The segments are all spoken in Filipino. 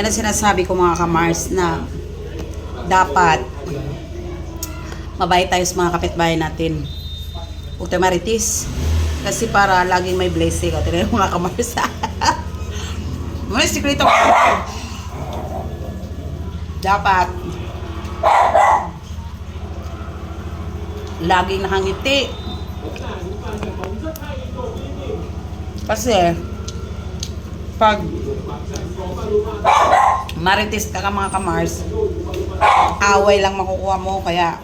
Yan ang sinasabi ko mga kamars na dapat mabait tayo sa mga kapitbahay natin. Huwag tayo maritis. Kasi para laging may blessing. O, tingnan mo mga kamars. Mga sikrito. Dapat laging nakangiti. Kasi pag marites ka ka mga kamars, away lang makukuha mo. Kaya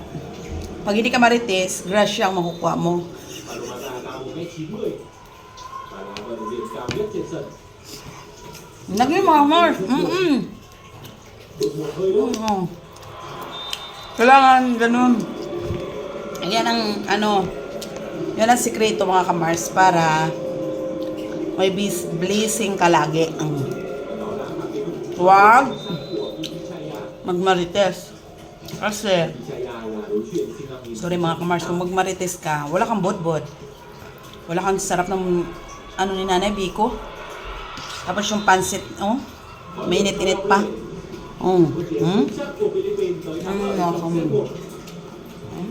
pag hindi ka marites, grasya ang makukuha mo. Naging mga kamars. Mm-mm. Kailangan ganun. Yan ang ano, yan ang sikreto mga kamars para may blessing ka lagi. Mm. Huwag magmarites. Kasi, sorry mga kamars, kung magmarites ka, wala kang bodbod. Wala kang sarap ng ano ni Nanay Biko. Tapos yung pansit, oh, may init-init pa. Oh, hmm? Ano? Hmm?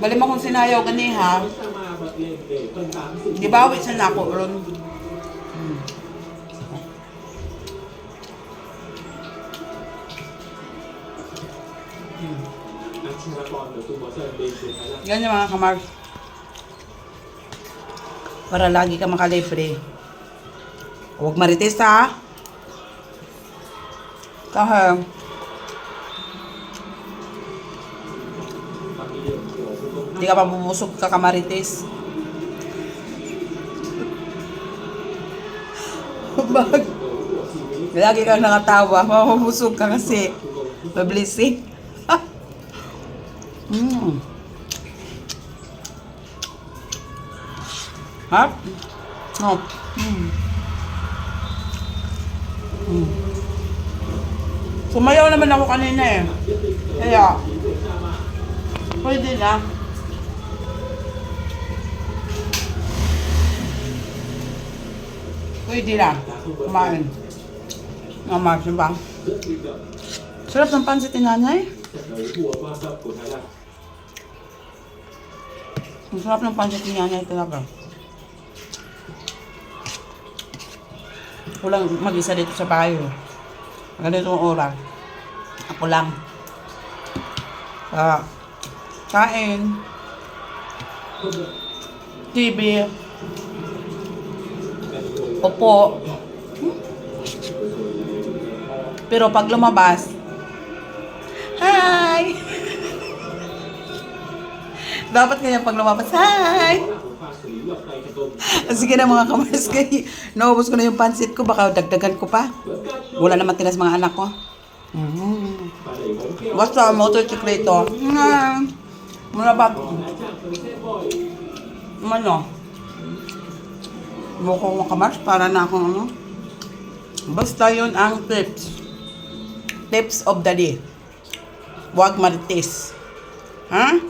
Bali mo kung sinayaw gani ha. Di ba awit sa nako ron? Hmm. Mga kamars. Para lagi ka makalibre. Huwag marites ha. Kasi Hindi ka mabubusog ka kamarites. Bag. Lagi kang nakatawa, mabubusog ka kasi mabilising. mm. Ha? Oh. Mm. Mm. Sumayaw naman ako kanina eh. Kaya, pwede na. Pwede na. Kumain. Mama, diba? Sarap ng pansit ni nanay. Ang sarap ng pansit ni nanay talaga. Walang mag-isa dito sa bahay. oh. Ganitong oras. Ako lang. Ah, kain. TV. Opo. Pero pag lumabas, Hi! Dapat ganyan pag lumabas, Hi! Sige na mga kamars, kay naubos ko na yung pansit ko, baka dagdagan ko pa. Wala naman tinas mga anak ko. Mm. Basta motorsikleto. Mm. Muna ba? Ano? Buko mo kamars para na akong ano. Basta yun ang tips. Tips of the day. Huwag marites. Ha?